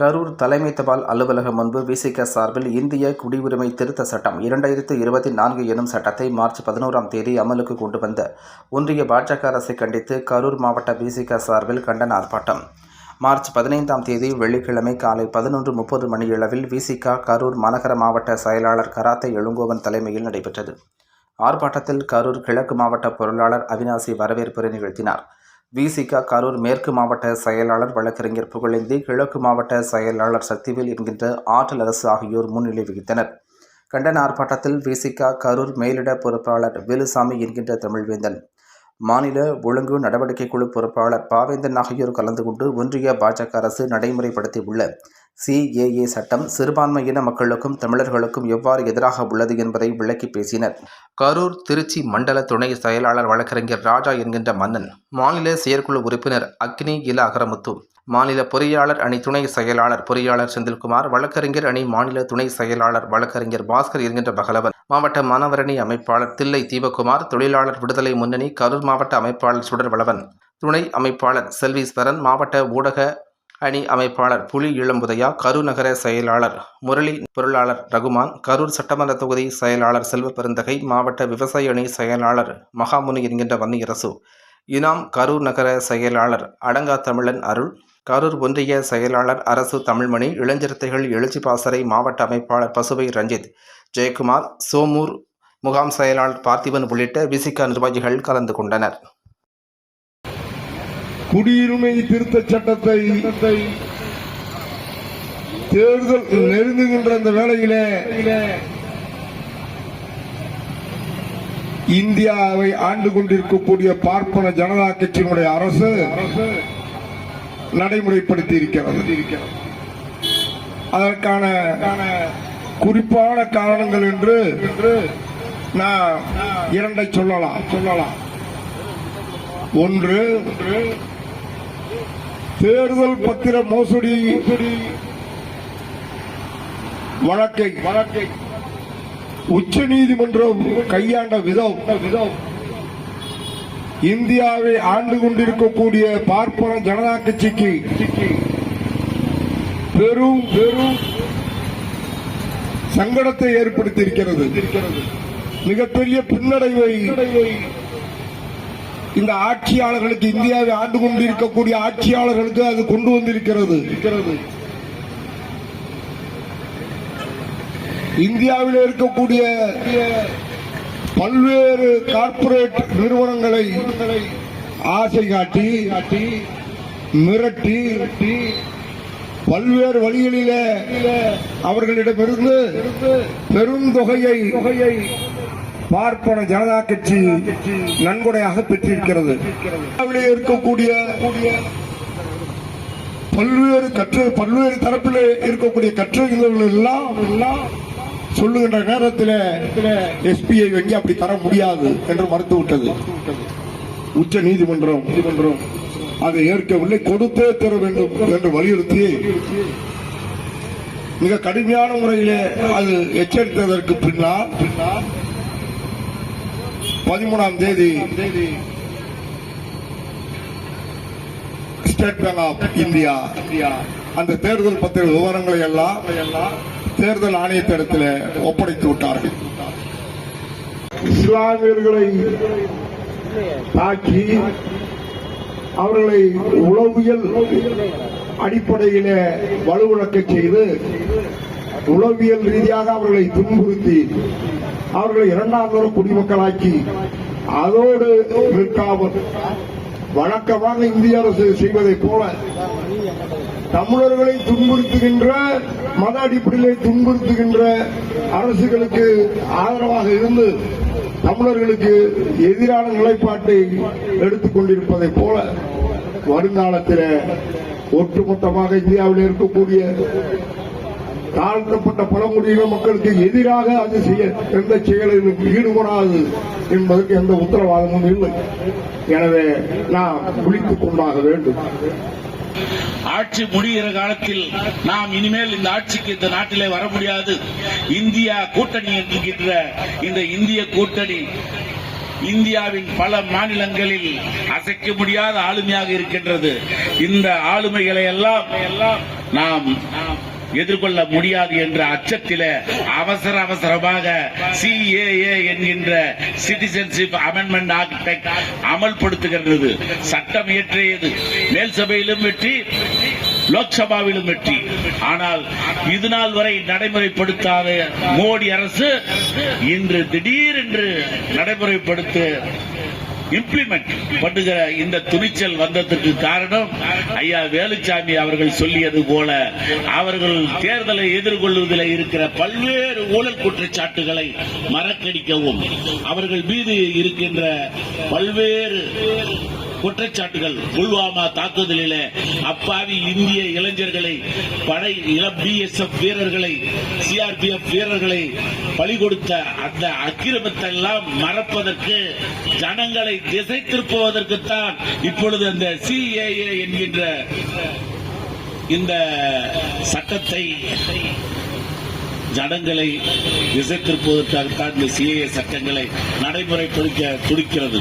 கரூர் தலைமை தபால் அலுவலகம் முன்பு விசிக சார்பில் இந்திய குடியுரிமை திருத்த சட்டம் இரண்டாயிரத்து இருபத்தி நான்கு எனும் சட்டத்தை மார்ச் பதினோராம் தேதி அமலுக்கு கொண்டு வந்த. ஒன்றிய பாஜக அரசை கண்டித்து கரூர் மாவட்ட விசிக சார்பில் கண்டன ஆர்ப்பாட்டம். மார்ச் பதினைந்தாம் தேதி வெள்ளிக்கிழமை காலை பதினொன்று முப்பது மணியளவில் விசிகா கரூர் மாநகர மாவட்ட செயலாளர் கராத்தே எழுங்கோவன் தலைமையில் நடைபெற்றது. ஆர்ப்பாட்டத்தில் கரூர் கிழக்கு மாவட்ட பொருளாளர் அவினாசி வரவேற்புரை நிகழ்த்தினார். விசிக கரூர் மேற்கு மாவட்ட செயலாளர் வழக்கறிஞர் புகழேந்தி கிழக்கு மாவட்ட செயலாளர் சக்திவேல் என்கின்ற ஆற்றல் அரசு ஆகியோர் முன்னிலை வகித்தனர். கண்டன ஆர்ப்பாட்டத்தில் விசிக கரூர் மேலிட பொறுப்பாளர் வேலுசாமி என்கின்ற தமிழ்வேந்தன் மாநில ஒழுங்கு நடவடிக்கை குழு பொறுப்பாளர் பாவேந்தன் ஆகியோர் கலந்து கொண்டு ஒன்றிய பாஜக அரசு நடைமுறைப்படுத்தியுள்ள சிஏஏ சட்டம் சிறுபான்மையின மக்களுக்கும் தமிழர்களுக்கும் எவ்வாறு எதிராக உள்ளது என்பதை விளக்கி பேசினர். கரூர் திருச்சி மண்டல துணை செயலாளர் வழக்கறிஞர் ராஜா என்கின்ற மன்னன் மாநில செயற்குழு உறுப்பினர் அக்னி இல அகரமுத்து மாநில பொறியாளர் அணி துணை செயலாளர் பொறியாளர் செந்தில்குமார் வழக்கறிஞர் அணி மாநில துணை செயலாளர் வழக்கறிஞர் பாஸ்கர் என்கின்ற பகலவன் மாவட்ட மாணவரணி அமைப்பாளர் தில்லை தீபகுமார் தொழிலாளர் விடுதலை முன்னணி கரூர் மாவட்ட அமைப்பாளர் சுடர்வளவன் துணை அமைப்பாளர் செல்வீஸ்வரன் மாவட்ட ஊடக அணி அமைப்பாளர் புலி இளம்புதையா கரூர் நகர செயலாளர் முரளி பொருளாளர் ரகுமான் கரூர் சட்டமன்ற தொகுதி செயலாளர் செல்வ பெருந்தகை மாவட்ட விவசாய அணி செயலாளர் மகாமுனி என்கின்ற வன்னியரசு. இனாம் கரூர் நகர செயலாளர் அடங்கா தமிழன் அருள். கரூர் ஒன்றிய செயலாளர் அரசு தமிழ்மணி இளஞ்சிறுத்தைகள் எழுச்சி பாசறை மாவட்ட அமைப்பாளர் பசுவை ரஞ்சித் ஜெயக்குமார் சோமூர் முகாம் செயலாளர் பார்த்திபன் உள்ளிட்ட விசிகா நிர்வாகிகள் கலந்து கொண்டனர். குடியுரிமை திருத்த சட்டத்தை தேர்தல் நெருங்குகின்ற அந்த வேளையிலே இந்தியாவை ஆண்டு கொண்டிருக்கக்கூடிய பார்ப்பன ஜனதா கட்சியினுடைய அரசு நடைமுறைப்படுத்தி இருக்கிறது. அதற்கான குறிப்பான காரணங்கள் என்று நான் இரண்டை சொல்லலாம். சொல்லலாம் ஒன்று தேர்தல் பத்திர மோசடி. வழக்கை. வழக்கை. உச்ச நீதிமன்றம் கையாண்ட விதம். விதம். இந்தியாவை ஆண்டு கொண்டிருக்கக்கூடிய பார்ப்பன ஜனதா கட்சிக்கு பெரும் பெரும் சங்கடத்தை ஏற்படுத்தியிருக்கிறது. மிகப்பெரிய பின்னடைவை இந்த ஆட்சியாளர்களுக்கு இந்தியாவை ஆண்டு கொண்டிருக்கக்கூடிய ஆட்சியாளர்களுக்கு அது கொண்டு வந்திருக்கிறது. இந்தியாவில் இருக்கக்கூடிய பல்வேறு கார்ப்பரேட் நிறுவனங்களை ஆசை காட்டி மிரட்டி பல்வேறு வழிகளிலே அவர்களிடமிருந்து பெருந்தொகையை தொகையை பார்ப்பன ஜனதா கட்சி நன்கொடையாக பெற்றிருக்கிறது. இருக்கக்கூடிய பல்வேறு கற்று பல்வேறு தரப்பில் இருக்கக்கூடிய கற்றறிஞர்கள் எல்லாம் எல்லாம் சொல்லுகின்ற நேரத்தில் எஸ்பிஐ வங்கி அப்படி தர முடியாது என்று மறுத்துவிட்டது. உச்ச நீதிமன்றம் நீதிமன்றம் அதை ஏற்கவில்லை கொடுத்தே தர வேண்டும் என்று வலியுறுத்தி மிக கடுமையான முறையிலே அது எச்சரித்ததற்கு பின்னால் பின்னால் பதிமூணாம் தேதி ஸ்டேட் பேங்க் ஆஃப் இந்தியா அந்த தேர்தல் பத்திர விவரங்களை எல்லாம் தேர்தல் ஆணையத்திடத்தில் ஒப்படைத்து விட்டார்கள். இஸ்லாமியர்களை தாக்கி அவர்களை உளவியல் அடிப்படையிலே வலுவிழக்க செய்து உளவியல் ரீதியாக அவர்களை துன்புறுத்தி அவர்களை இரண்டாம் தர குடிமக்களாக்கி அதோடு நிற்காமல் வழக்கமாக இந்திய அரசு செய்வதைப் போல தமிழர்களை துன்புறுத்துகின்ற மத அடிப்படையிலே துன்புறுத்துகின்ற அரசுகளுக்கு ஆதரவாக இருந்து தமிழர்களுக்கு எதிரான நிலைப்பாட்டை எடுத்துக் கொண்டிருப்பதை போல வருங்காலத்தில் ஒட்டுமொத்தமாக இந்தியாவில் இருக்கக்கூடிய தாழ்த்தப்பட்ட பழங்குடியின மக்களுக்கு எதிராக அது செய்ய எந்த செயலில் ஈடுபடாது என்பதற்கு எந்த உத்தரவாதமும் இல்லை. எனவே நாம் குளித்துக் கொண்டாக வேண்டும். ஆட்சி முடிகிற காலத்தில் நாம் இனிமேல் இந்த ஆட்சிக்கு இந்த நாட்டிலே வர முடியாது. இந்தியா கூட்டணி என்கின்ற இந்த இந்திய கூட்டணி இந்தியாவின் பல மாநிலங்களில் அசைக்க முடியாத ஆளுமையாக இருக்கின்றது. இந்த ஆளுமைகளை எல்லாம் எல்லாம் நாம் எதிர்கொள்ள முடியாது என்ற அச்சத்திலே அவசர அவசரமாக சிஏஏ என்கின்ற சிட்டிசன்ஷிப் அமெண்ட்மெண்ட் ஆக்ட் அமல்படுத்துகின்றது சட்டம் இயற்றியது. மேல் சபையிலும் வெற்றி லோக்சபாவிலும் வெற்றி. ஆனால் இது நாள் வரை நடைமுறைப்படுத்தாத மோடி அரசு இன்று திடீரென்று நடைமுறைப்படுத்த இம்ப்ளிமெண்ட் பண்ணுகிற இந்த துணிச்சல் வந்ததுக்கு காரணம் ஐயா வேலுச்சாமி அவர்கள் சொல்லியது போல அவர்கள் தேர்தலை எதிர்கொள்வதில் இருக்கிற பல்வேறு ஊழல் குற்றச்சாட்டுகளை மறக்கடிக்கவும் அவர்கள் மீது இருக்கின்ற பல்வேறு குற்றச்சாட்டுகள் புல்வாமா தாக்குதலில் அப்பாவி இந்திய இளைஞர்களை படை இளம் பிஎஸ்எஃப் வீரர்களை சிஆர்பிஎஃப் வீரர்களை பலி கொடுத்த அந்த அக்கிரமத்தை எல்லாம் மறப்பதற்கு ஜனங்களை திசை திருப்புவதற்குத்தான் இப்பொழுது அந்த சிஏஏ என்கின்ற இந்த சட்டத்தை ஜனங்களை திசை திருப்புவதற்காகத்தான் இந்த சிஏஏ சட்டங்களை நடைமுறைப்படுத்த துடிக்கிறது.